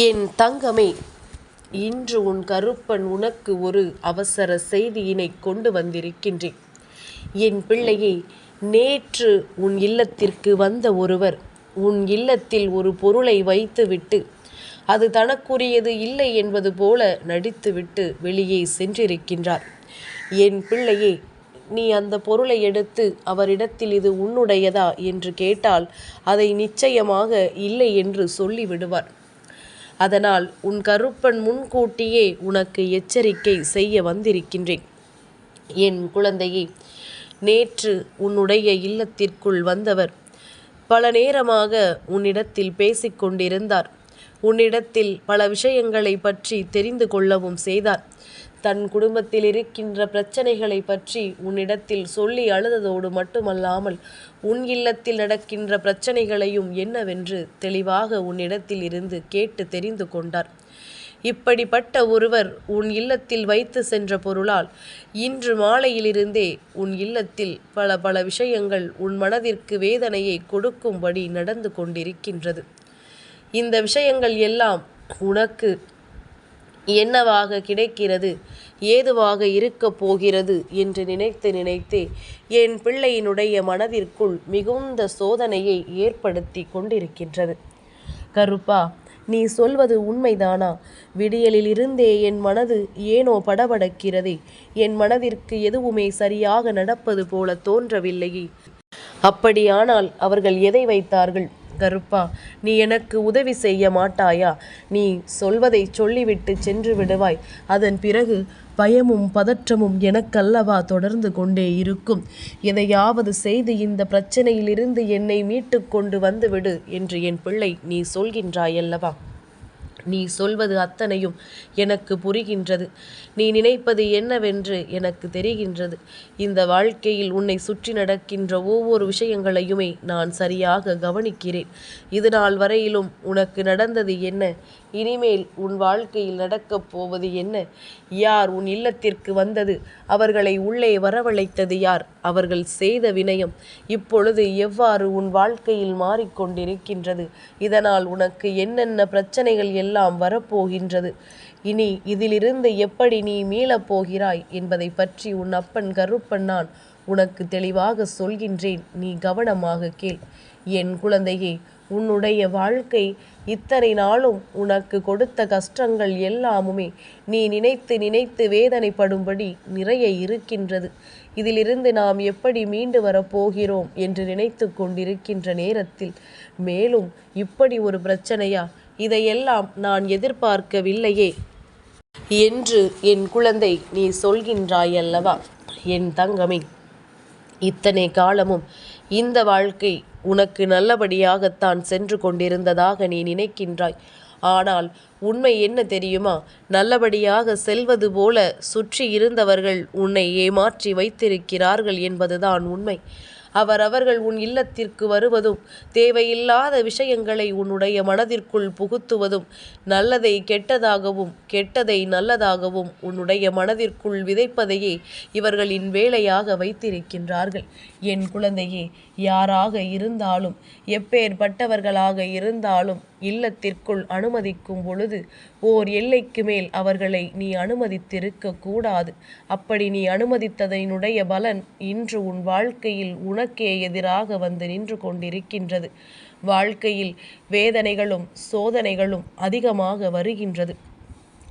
என் தங்கமே இன்று உன் கருப்பன் உனக்கு ஒரு அவசர செய்தியினைக் கொண்டு வந்திருக்கின்றேன். என் பிள்ளையே நேற்று உன் இல்லத்திற்கு வந்த ஒருவர் உன் இல்லத்தில் ஒரு பொருளை வைத்துவிட்டு அது தனக்குரியது இல்லை என்பது போல நடித்துவிட்டு வெளியே சென்றிருக்கின்றார். என் பிள்ளையே நீ அந்த பொருளை எடுத்து அவரிடத்தில் இது உன்னுடையதா என்று கேட்டால் அதை நிச்சயமாக இல்லை என்று சொல்லிவிடுவார். அதனால் உன் கருப்பன் முன்கூட்டியே உனக்கு எச்சரிக்கை செய்ய வந்திருக்கின்றேன். என் குழந்தையே நேற்று உன்னுடைய இல்லத்திற்குள் வந்தவர் பல நேரமாக உன்னிடத்தில் பேசிக்கொண்டிருந்தார் உன்னிடத்தில் பல விஷயங்களை பற்றி தெரிந்து கொள்ளவும் செய்தார். தன் குடும்பத்தில் இருக்கின்ற பிரச்சனைகளைப் பற்றி உன்னிடத்தில் சொல்லி அழுததோடு மட்டுமல்லாமல் உன் இல்லத்தில் நடக்கின்ற பிரச்சனைகளையும் என்னவென்று தெளிவாக உன்னிடத்தில் இருந்து கேட்டு தெரிந்து கொண்டார். இப்படிப்பட்ட ஒருவர் உன் இல்லத்தில் வைத்து சென்ற பொருளால் இன்று மாலையிலிருந்தே உன் இல்லத்தில் பல பல விஷயங்கள் உன் மனதிற்கு வேதனையை கொடுக்கும்படி நடந்து கொண்டிருக்கின்றது. இந்த விஷயங்கள் எல்லாம் உனக்கு என்னவாக கிடைக்கிறது ஏதுவாக இருக்கப் போகிறது என்று நினைத்து நினைத்தே என் பிள்ளையினுடைய மனதிற்குள் மிகுந்த சோதனையை ஏற்படுத்திக் கொண்டிருக்கின்றது. கருப்பா நீ சொல்வது உண்மைதானா? விடியலிலிருந்தே என் மனது ஏனோ படபடக்கிறதே. என் மனதிற்கு எதுவுமே சரியாக நடப்பது போல தோன்றவில்லையே. அப்படியானால் அவர்கள் எதை வைத்தார்கள்? கருப்பா நீ எனக்கு உதவி செய்ய மாட்டாயா? நீ சொல்வதை சொல்லிவிட்டுச் சென்று விடுவாய். அதன் பிறகு பயமும் பதற்றமும் எனக்கல்லவா தொடர்ந்து கொண்டே இருக்கும். எதையாவது செய்து இந்த பிரச்சனையிலிருந்து என்னை மீட்டு கொண்டு வந்துவிடு என்று என் பிள்ளை நீ சொல்கின்றாயல்லவா? நீ சொல்வது அத்தனையும் எனக்கு புரிகின்றது. நீ நினைப்பது என்னவென்று எனக்கு தெரிகின்றது. இந்த வாழ்க்கையில் உன்னை சுற்றி நடக்கின்ற ஒவ்வொரு விஷயங்களையுமே நான் சரியாக கவனிக்கிறேன். இதுநாள் வரையிலும் உனக்கு நடந்தது என்ன? இனிமேல் உன் வாழ்க்கையில் நடக்கப் போவது என்ன? யார் உன் இல்லத்திற்கு வந்தது? அவர்களை உள்ளே வரவழைத்தது யார்? அவர்கள் செய்த வினயம் இப்பொழுது எவ்வாறு உன் வாழ்க்கையில் மாறிக்கொண்டிருக்கின்றது இதனால் உனக்கு என்னென்ன பிரச்சனைகள் எல்லாம் வரப்போகின்றது? இனி இதிலிருந்து எப்படி நீ மீளப் போகிறாய் என்பதைப் பற்றி உன் அப்பன் கருப்பன் நான் உனக்கு தெளிவாக சொல்கின்றேன் நீ கவனமாக கேள். என் குழந்தையே உன்னுடைய வாழ்க்கை இத்தனை நாளும் உனக்கு கொடுத்த கஷ்டங்கள் எல்லாமுமே நீ நினைத்து நினைத்து வேதனைப்படும்படி நிறைய இருக்கின்றது. இதிலிருந்து நாம் எப்படி மீண்டு வரப்போகிறோம் என்று நினைத்து கொண்டிருக்கின்ற நேரத்தில் மேலும் இப்படி ஒரு பிரச்சனையா? இதையெல்லாம் நான் எதிர்பார்க்கவில்லையே. என்று என் குழந்தை நீ சொல்கின்றாயல்லவா? என் தங்கமே இத்தனை காலமும் இந்த வாழ்க்கை உனக்கு நல்லபடியாகத்தான் சென்று கொண்டிருந்ததாக நீ நினைக்கின்றாய். ஆனால் உண்மை என்ன தெரியுமா? நல்லபடியாக செல்வது போல சுற்றி இருந்தவர்கள் உன்னை ஏமாற்றி வைத்திருக்கிறார்கள் என்பதுதான் உண்மை. அவரவர்கள் உன் இல்லத்திற்கு வருவதும் தேவையில்லாத விஷயங்களை உன்னுடைய மனதிற்குள் புகுத்துவதும் நல்லதை கெட்டதாகவும் கெட்டதை நல்லதாகவும் உன்னுடைய மனதிற்குள் விதைப்பதையே இவர்களின் வேலையாக வைத்திருக்கின்றார்கள். என் குழந்தையே யாராக இருந்தாலும் எப்பேற்பட்டவர்களாக இருந்தாலும் இல்லத்திற்குள் அனுமதிக்கும் பொழுது ஓர் எல்லைக்கு மேல் அவர்களை நீ அனுமதித்திருக்க கூடாது. அப்படி நீ அனுமதித்ததனுடைய பலன் இன்று உன் வாழ்க்கையில் உனக்கே எதிராக வந்து நின்று கொண்டிருக்கின்றது. வாழ்க்கையில் வேதனைகளும் சோதனைகளும் அதிகமாக வருகின்றது.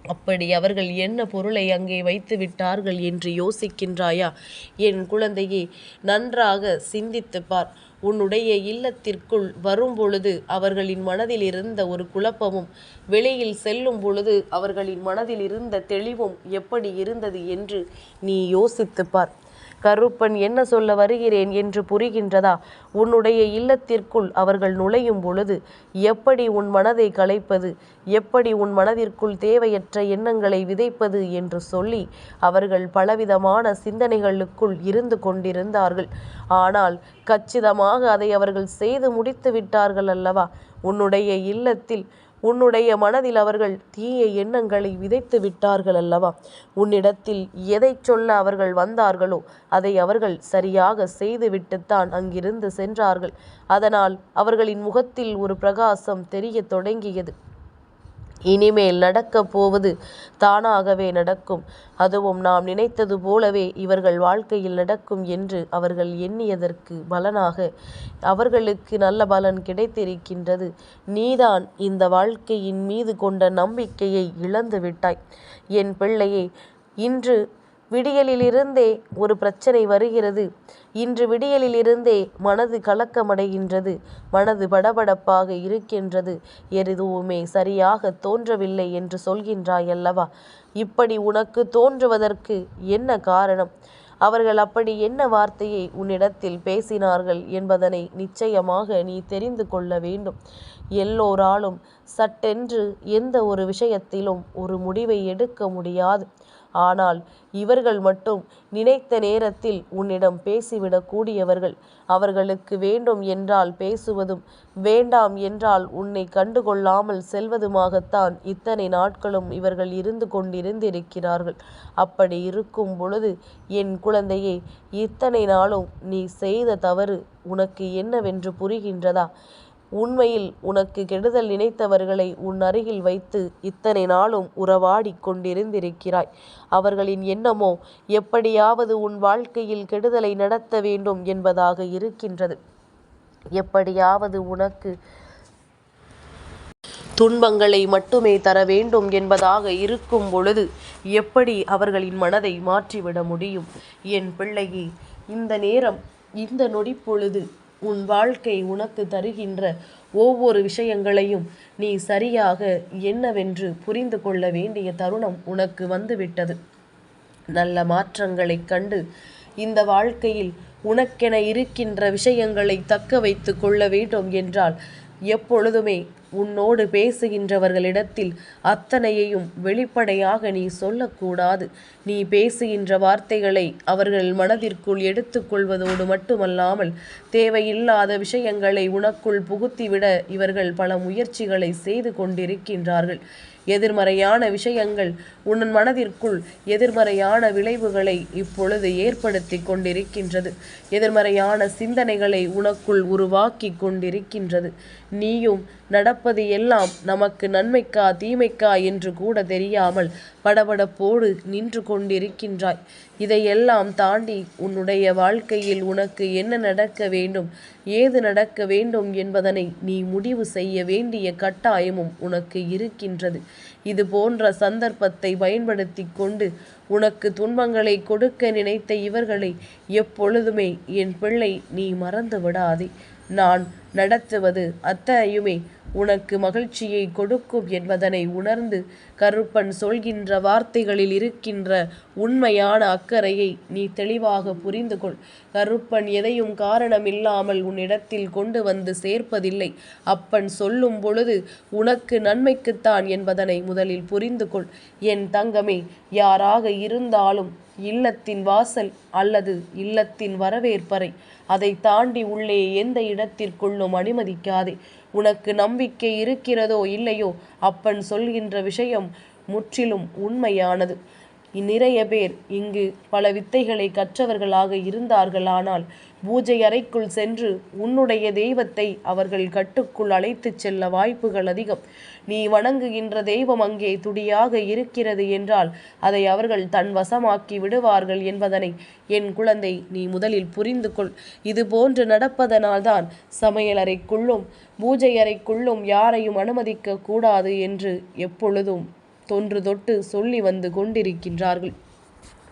அப்படி அவர்கள் என்ன பொருளை அங்கே வைத்துவிட்டார்கள் என்று யோசிக்கின்றாயா? என் குழந்தையே நன்றாக சிந்தித்து பார். உன்னுடைய இல்லத்திற்குள் வரும்பொழுது அவர்களின் மனதில் இருந்த ஒரு குழப்பமும் வெளியில் செல்லும் பொழுது அவர்களின் மனதில் இருந்த தெளிவும் எப்படி இருந்தது என்று நீ யோசித்து பார். கருப்பன் என்ன சொல்ல வருகிறேன் என்று புரிகின்றதா? உன்னுடைய இல்லத்திற்குள் அவர்கள் நுழையும் பொழுது எப்படி உன் மனதை கலைப்பது? எப்படி உன் மனதிற்குள் தேவையற்ற எண்ணங்களை விதைப்பது என்று சொல்லி அவர்கள் பலவிதமான சிந்தனைகளுக்குள் இருந்து கொண்டிருந்தார்கள். ஆனால் கச்சிதமாக அதை அவர்கள் செய்து முடித்து விட்டார்கள் அல்லவா? உன்னுடைய இல்லத்தில் உன்னுடைய மனதில் அவர்கள் தீய எண்ணங்களை விதைத்து விட்டார்கள் அல்லவா? உன்னிடத்தில் எதைச் சொல்ல அவர்கள் வந்தார்களோ அதை அவர்கள் சரியாக செய்துவிட்டுத்தான் அங்கிருந்து சென்றார்கள். அதனால் அவர்களின் முகத்தில் ஒரு பிரகாசம் தெரியத் தொடங்கியது. இனிமேல் நடக்கப் போவது தானாகவே நடக்கும். அதுவும் நாம் நினைத்தது போலவே இவர்கள் வாழ்க்கையில் நடக்கும் என்று அவர்கள் எண்ணியதற்கு பலனாக அவர்களுக்கு நல்ல பலன் கிடைத்திருக்கின்றது. நீதான் இந்த வாழ்க்கையின் மீது கொண்ட நம்பிக்கையை இழந்து விட்டாய் என் பிள்ளையே இன்று விடியலிலிருந்தே ஒரு பிரச்சனை வருகிறது. இன்று விடியலிலிருந்தே மனது கலக்கமடைகின்றது. மனது படபடப்பாக இருக்கின்றது. எதுவுமே சரியாக தோன்றவில்லை என்று சொல்கின்றாய் அல்லவா இப்படி உனக்கு தோன்றுவதற்கு என்ன காரணம்? அவர்கள் அப்படி என்ன வார்த்தையை உன்னிடத்தில் பேசினார்கள் என்பதனை நிச்சயமாக நீ தெரிந்து கொள்ள வேண்டும். எல்லோராலும் சட்டென்று எந்த ஒரு விஷயத்திலும் ஒரு முடிவை எடுக்க முடியாது. ஆனால் இவர்கள் மட்டும் நினைத்த நேரத்தில் உன்னிடம் பேசிவிடக் கூடியவர்கள் அவர்களுக்கு வேண்டும் என்றால் பேசுவதும் வேண்டாம் என்றால் உன்னை கண்டுகொள்ளாமல் செல்வதுமாகத்தான் இத்தனை நாட்களும் இவர்கள் இருந்து கொண்டிருந்திருக்கிறார்கள். அப்படி இருக்கும் பொழுது என் குழந்தையே இத்தனை நாளும் நீ செய்த தவறு உனக்கு என்னவென்று புரிகின்றதா? உண்மையில் உனக்கு கெடுதல் நினைத்தவர்களை உன் அருகில் வைத்து இத்தனை நாளும் உறவாடி கொண்டிருந்திருக்கிறாய். அவர்களின் எண்ணமோ எப்படியாவது உன் வாழ்க்கையில் கெடுதலை நடத்த வேண்டும் என்பதாக இருக்கின்றது. எப்படியாவது உனக்கு துன்பங்களை மட்டுமே தர வேண்டும் என்பதாக இருக்கும் பொழுது எப்படி அவர்களின் மனதை மாற்றிவிட முடியும்? என் பிள்ளையே இந்த நேரம் இந்த நொடி பொழுது உன் வாழ்க்கை உனக்கு தருகின்ற ஒவ்வொரு விஷயங்களையும் நீ சரியாக என்னவென்று புரிந்து கொள்ள வேண்டிய தருணம் உனக்கு வந்துவிட்டது. நல்ல மாற்றங்களைக் கண்டு இந்த வாழ்க்கையில் உனக்கென இருக்கின்ற விஷயங்களை தக்க வைத்து கொள்ள வேண்டும் என்றால் எப்பொழுதுமே உன்னோடு பேசுகின்றவர்களிடத்தில் அத்தனையையும் வெளிப்படையாக நீ சொல்லக்கூடாது. நீ பேசுகின்ற வார்த்தைகளை அவர்கள் மனதிற்குள் எடுத்துக்கொள்வதோடு மட்டுமல்லாமல் தேவையில்லாத விஷயங்களை உனக்குள் புகுத்திவிட இவர்கள் பல முயற்சிகளை செய்து கொண்டிருக்கின்றார்கள். எதிர்மறையான விஷயங்கள் உன் மனதிற்குள் எதிர்மறையான விளைவுகளை இப்பொழுது ஏற்படுத்தி கொண்டிருக்கின்றது. எதிர்மறையான சிந்தனைகளை உனக்குள் உருவாக்கி கொண்டிருக்கின்றது. நீயும் நடப்பது எல்லாம் நமக்கு நன்மைக்கா தீமைக்கா என்று கூட தெரியாமல் படபடப்போடு நின்று கொண்டிருக்கின்றாய். இதையெல்லாம் தாண்டி உன்னுடைய வாழ்க்கையில் உனக்கு என்ன நடக்க வேண்டும் ஏது நடக்க வேண்டும் என்பதனை நீ முடிவு செய்ய வேண்டிய கட்டாயமும் உனக்கு இருக்கின்றது. இது போன்ற சந்தர்ப்பத்தை பயன்படுத்தி கொண்டு உனக்கு துன்பங்களை கொடுக்க நினைத்த இவர்களை எப்பொழுதுமே என் பிள்ளை நீ மறந்து விடாதே நான் நடத்துவது. அத்தனையுமே உனக்கு மகிழ்ச்சியை கொடுக்கும் என்பதனை உணர்ந்து கருப்பன் சொல்கின்ற வார்த்தைகளில் இருக்கின்ற உண்மையான அக்கறையை நீ தெளிவாக புரிந்து கொள். கருப்பன் எதையும் காரணமில்லாமல் உன்னிடத்தில் கொண்டு வந்து சேர்ப்பதில்லை. அப்பன் சொல்லும் பொழுது உனக்கு நன்மைக்குத்தான் என்பதனை முதலில் புரிந்து கொள். என் தங்கமே யாராக இருந்தாலும் இல்லத்தின் வாசல் அல்லது இல்லத்தின் வரவேற்பறை. அதை தாண்டி உள்ளே எந்த இடத்திற்குள்ளும் அனுமதிக்காதே. உனக்கு நம்பிக்கை இருக்கிறதோ இல்லையோ? அப்பன் சொல்கின்ற விஷயம் முற்றிலும் உண்மையானது. நிறைய பேர் இங்கு பல வித்தைகளை கற்றவர்களாக இருந்தார்களானால் பூஜை அறைக்குள் சென்று உன்னுடைய தெய்வத்தை அவர்கள் கட்டுக்குள் அழைத்துச் செல்ல வாய்ப்புகள் அதிகம். நீ வணங்குகின்ற தெய்வம் அங்கே துடியாக இருக்கிறது என்றால் அதை அவர்கள் தன் வசமாக்கி விடுவார்கள் என்பதனை என் குழந்தை நீ முதலில் புரிந்து கொள். இது போன்று நடப்பதனால்தான் சமையலறைக்குள்ளும் பூஜை அறைக்குள்ளும் யாரையும் அனுமதிக்க கூடாது என்று எப்பொழுதும் தொன்று தொட்டு சொல்லி வந்து கொண்டிருக்கின்றார்கள்.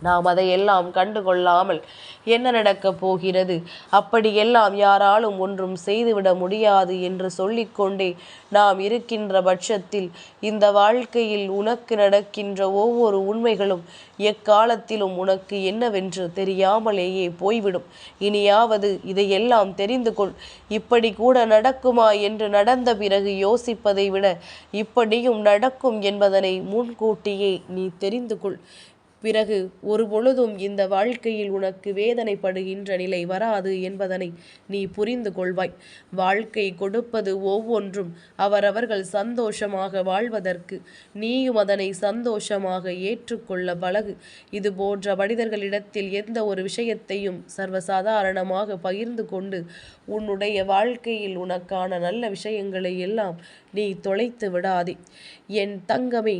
நாம் அதையெல்லாம் கண்டுகொள்ளாமல் என்ன நடக்கப் போகிறது? அப்படியெல்லாம் யாராலும் ஒன்றும் செய்துவிட முடியாது என்று சொல்லிக்கொண்டே நாம் இருக்கின்ற பட்சத்தில் இந்த வாழ்க்கையில் உனக்கு நடக்கின்ற ஒவ்வொரு உண்மைகளும் எக்காலத்திலும் உனக்கு என்னவென்று தெரியாமலேயே போய்விடும். இனியாவது இதையெல்லாம் தெரிந்து கொள். இப்படி கூட நடக்குமா என்று நடந்த பிறகு யோசிப்பதை விட இப்படியும் நடக்கும் என்பதனை முன்கூட்டியே நீ தெரிந்து கொள். பிறகு ஒருபொழுதும் இந்த வாழ்க்கையில் உனக்கு வேதனைப்படுகின்ற நிலை வராது என்பதனை நீ புரிந்து கொள்வாய். வாழ்க்கை கொடுப்பது ஒவ்வொன்றும் அவரவர்கள் சந்தோஷமாக வாழ்வதற்கு. நீயும் அதனை சந்தோஷமாக ஏற்றுக்கொள்ள பழகு. இது போன்ற மனிதர்களிடத்தில் எந்த ஒரு விஷயத்தையும் சர்வசாதாரணமாக பகிர்ந்து கொண்டு உன்னுடைய வாழ்க்கையில் உனக்கான நல்ல விஷயங்களை எல்லாம் நீ தொலைத்து விடாதே. என் தங்கமே